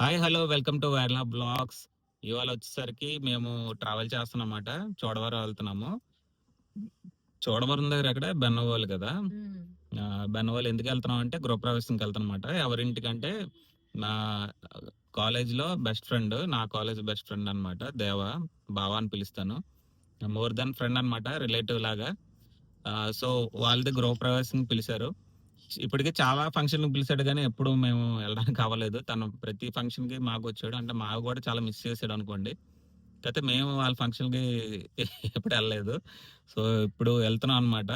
Hi hello welcome to వైర్లా blogs. ఇవాళ వచ్చేసరికి మేము ట్రావెల్ చేస్తున్నామాట చోడవరం వెళ్తున్నాము. చోడవరం దగ్గర అక్కడ బెన్నవోలు కదా. బెన్నవోలు ఎందుకు వెళ్తున్నాం అంటే గృహప్రవేశంకి వెళ్తానమాట ఎవరింటికంటే నా కాలేజ్లో బెస్ట్ ఫ్రెండ్ నా కాలేజ్ బెస్ట్ ఫ్రెండ్ అన్నమాట దేవ బావా అని పిలుస్తాను. మోర్ దెన్ ఫ్రెండ్ అన్నమాట రిలేటివ్ లాగా. సో వాళ్ళది గృహప్రవేశం పిలిచారు. ఇప్పటికే చాలా ఫంక్షన్ పిలిచాడు కానీ ఎప్పుడు మేము వెళ్ళడానికి అవ్వలేదు. తను ప్రతి ఫంక్షన్కి మాకు వచ్చాడు అంటే మాకు కూడా చాలా మిస్ చేసాడు అనుకోండి. అయితే మేము వాళ్ళ ఫంక్షన్కి ఎప్పుడు వెళ్ళలేదు. సో ఇప్పుడు వెళ్తున్నాం అనమాట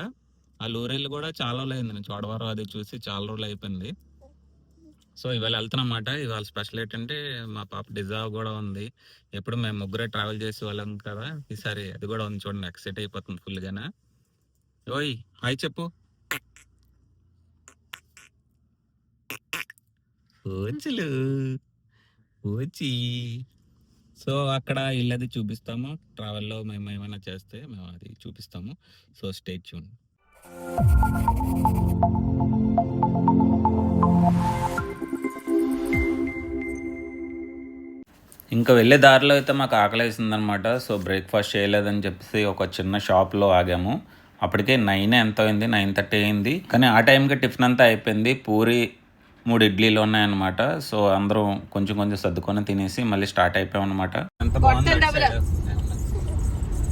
ఆ లూరెళ్ళు కూడా చాలా రోజులు అయింది. నేను చోడవరం అది చూసి చాలా రోజులు అయిపోయింది. సో ఇవాళ వెళ్తున్నాం అనమాట ఇవాళ స్పెషల్ ఏంటంటే మా పాప డిజర్వ్ కూడా ఉంది. ఎప్పుడు మేము ముగ్గురే ట్రావెల్ చేసే వాళ్ళం కదా ఈసారి అది కూడా ఉంది చూడండి. ఎక్సైట్ అయిపోతుంది ఫుల్గానే. ఓయ్ హాయ్ చెప్పు. ఓచులు ఓచి సో అక్కడ ఇల్లది చూపిస్తాము. ట్రావెల్లో మేము ఏమైనా చేస్తే మేము అది చూపిస్తాము. సో స్టేట్ చూన్ ఇంకా వెళ్ళే దారిలో అయితే మాకు ఆకలి వేసిందనమాట సో బ్రేక్ఫాస్ట్ చేయలేదని చెప్పేసి ఒక చిన్న షాప్లో ఆగాము. అప్పటికే నైన్ ఎంత అయింది నైన్ థర్టీ అయింది. కానీ ఆ టైంకి టిఫిన్ అంతా అయిపోయింది. పూరి మూడు ఇడ్లీలు ఉన్నాయన్నమాట. సో అందరూ కొంచెం కొంచెం సర్దుకొని తినేసి మళ్ళీ స్టార్ట్ అయిపోయాం అనమాట ఎంత బాగుంది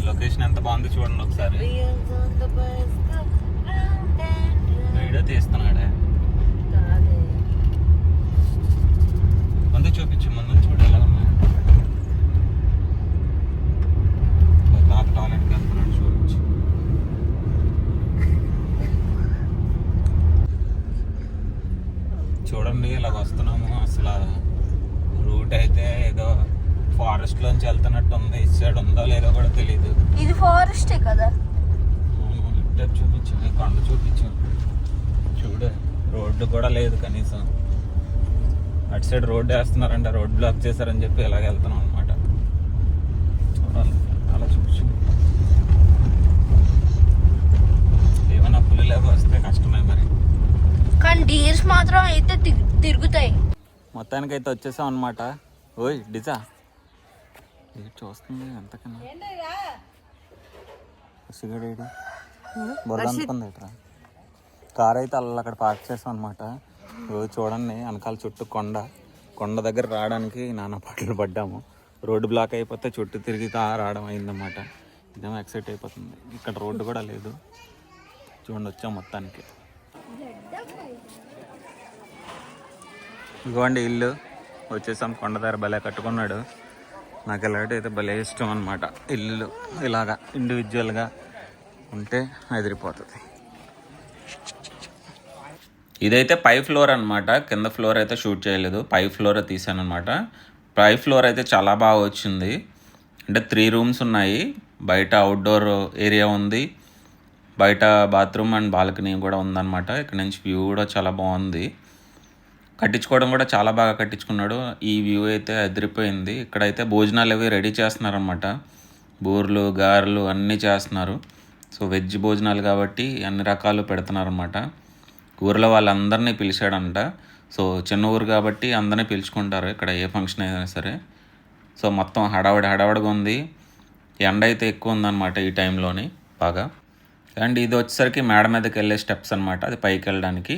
లొకేషన్ ఎంత బాగుంది చూడండి ఒకసారి. వీడియో తీస్తున్నాడే ముందు చూపించు ముందు చూడు ఎలా ఉన్నాయి తాత టాయిలెట్కి వెళ్తున్నాడు చూపించు చూడండి ఇలాగ వస్తున్నాము. అసలు రూట్ అయితే ఏదో ఫారెస్ట్ లోంచి వెళ్తున్నట్టు ఉంది ఇటు సైడ్ ఉందో లేదో కూడా తెలియదు ఇది ఫారెస్టే కదా? ఇటు చూపించు. ఈ కొండ చూపించు. చూడు రోడ్డు కూడా లేదు కనీసం. అటు సైడ్ రోడ్డు వేస్తున్నారంట రోడ్ బ్లాక్ చేశారని చెప్పి ఇలాగ వెళ్తున్నాం అనమాట చూడాలి అలా చూపించు ఏమైనా పులి లేక వస్తే కష్టమే మరి కానీ డీర్స్ మాత్రం అయితే తిరుగుతాయి. మొత్తానికి అయితే వచ్చేసాం అనమాట ఓయ్ డిజా. ఇది చూస్తుంది ఎంతకన్నా? సిగడేడి కార్ అయితే అలా అక్కడ పార్క్ చేసాం అనమాట రోజు చూడండి వెనకాల చుట్టూ కొండ. కొండ దగ్గర రావడానికి నానా పాటలు పడ్డాము. రోడ్డు బ్లాక్ అయిపోతే చుట్టూ తిరిగి కా రావడం అయిందన్నమాట. ఇదేమో ఎక్సైట్ అయిపోతుంది. ఇక్కడ రోడ్డు కూడా లేదు. చూడండి వచ్చాం మొత్తానికి. ఇదిగోండి ఇల్లు. వచ్చేసాం కొండ భలే కట్టుకున్నాడు. నాకు ఇలాంటి అయితే భలే ఇష్టం అనమాట ఇల్లు ఇలాగా ఇండివిజువల్గా ఉంటే అదిరిపోతుంది ఇదైతే పై ఫ్లోర్ అనమాట కింద ఫ్లోర్ అయితే షూట్ చేయలేదు. పై ఫ్లోర్ తీసాను అనమాట పై ఫ్లోర్ అయితే చాలా బాగా వచ్చింది. అంటే త్రీ రూమ్స్ ఉన్నాయి. బయట అవుట్డోర్ ఏరియా ఉంది. బయట బాత్రూమ్ అండ్ బాల్కనీ కూడా ఉందన్నమాట. ఇక్కడ నుంచి వ్యూ కూడా చాలా బాగుంది. కట్టించుకోవడం కూడా చాలా బాగా కట్టించుకున్నాడు. ఈ వ్యూ అయితే అదిరిపోయింది ఇక్కడైతే భోజనాలు అవి రెడీ చేస్తున్నారనమాట బూర్లు గారెలు అన్నీ చేస్తున్నారు. సో వెజ్ భోజనాలు కాబట్టి అన్ని రకాలు పెడుతున్నారనమాట ఊరిలో వాళ్ళందరినీ పిలిచాడంట. సో చిన్న ఊరు కాబట్టి అందరినీ పిలుచుకుంటారు ఇక్కడ ఏ ఫంక్షన్ అయినా సరే. సో మొత్తం హడావడి హడావడిగా ఉంది. ఎండ అయితే ఎక్కువ ఉందన్నమాట ఈ టైంలోని బాగా. అండ్ ఇది వచ్చేసరికి మేడ మీదకి వెళ్ళే స్టెప్స్ అనమాట అది పైకి వెళ్ళడానికి.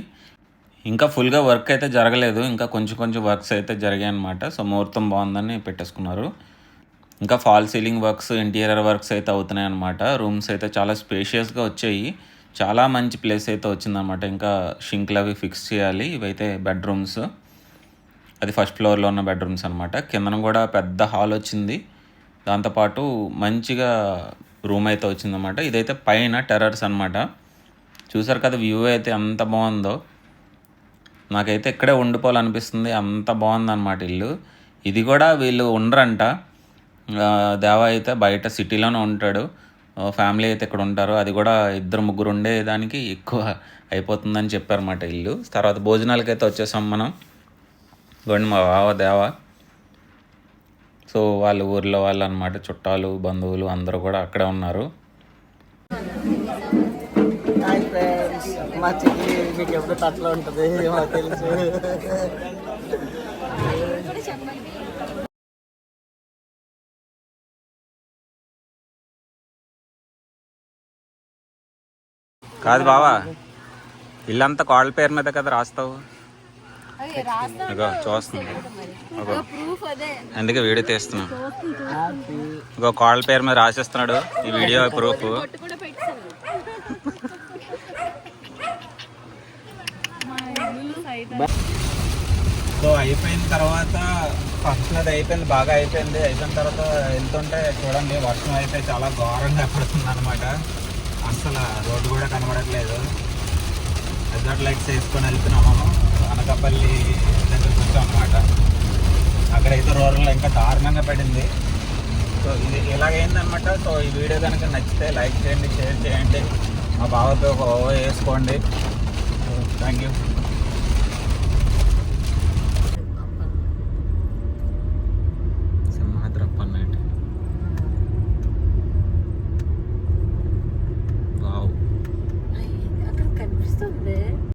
ఇంకా ఫుల్గా వర్క్ అయితే జరగలేదు. ఇంకా కొంచెం కొంచెం వర్క్స్ అయితే జరిగాయి అనమాట సో ముహూర్తం బాగుందని పెట్టేసుకున్నారు. ఇంకా fall ceiling works interior works అయితే అవుతున్నాయి అనమాట రూమ్స్ అయితే చాలా స్పేషియస్గా వచ్చాయి. చాలా మంచి ప్లేస్ అయితే వచ్చిందనమాట ఇంకా షింక్లు అవి ఫిక్స్ చేయాలి. ఇవైతే బెడ్రూమ్స్ అది ఫస్ట్ ఫ్లోర్లో ఉన్న బెడ్రూమ్స్ అనమాట కిందన కూడా పెద్ద హాల్ వచ్చింది. దాంతోపాటు మంచిగా రూమ్ అయితే వచ్చిందన్నమాట ఇదైతే పైన టెర్రర్స్ అనమాట చూసారు కదా వ్యూ అయితే ఎంత బాగుందో. నాకైతే ఇక్కడే ఉండిపోవాలనిపిస్తుంది. అంత బాగుందన్నమాట ఇల్లు. ఇది కూడా వీళ్ళు ఉండరంట. ఆ, దేవ అయితే బయట సిటీలోనే ఉంటాడు. ఫ్యామిలీ అయితే ఇక్కడ ఉంటారు. అది కూడా ఇద్దరు ముగ్గురు ఉండేదానికి ఎక్కువ అయిపోతుందని చెప్పారన్నమాట ఇల్లు. తర్వాత భోజనాలకి అయితే వచ్చేసాం మనం. గోండి మా బావ దేవ. సో వాళ్ళ ఊర్లో వాళ్ళు అనమాట చుట్టాలు బంధువులు అందరూ కూడా అక్కడే ఉన్నారు. హాయ్ ఫ్రెండ్స్ మా మీకు ఎప్పుడు తట్లో ఉంటుంది? మాకు తెలుసు. కాదు బావా ఇల్లంతా కోళ్ళ పేరు మీద కదా రాస్తావు? ఇగో చూస్తుంది అందుకే వీడియో తీస్తున్నాం. ఇగో కోళ్ళ పేరు మీద రాసిస్తున్నాడు. ఈ వీడియో ప్రూఫ్ సో అయిపోయిన తర్వాత ఫస్ట్ అది అయిపోయింది బాగా అయిపోయింది. అయిపోయిన తర్వాత వెళ్తుంటే చూడండి వర్షం అయితే చాలా ఘోరంగా పడుతుంది అనమాట అసలు రోడ్డు కూడా కనబడట్లేదు. రిజర్ట్ లైట్స్ వేసుకొని వెళ్తున్నాము. అనకాపల్లి దగ్గరికి వచ్చాం అనమాట అక్కడైతే రోడ్లో ఇంకా దారుణంగా పడింది. సో ఇది ఇలాగైందనమాట సో ఈ వీడియో కనుక నచ్చితే లైక్ చేయండి షేర్ చేయండి. మా బావతో ఒక ఓవర్ వేసుకోండి. Thank you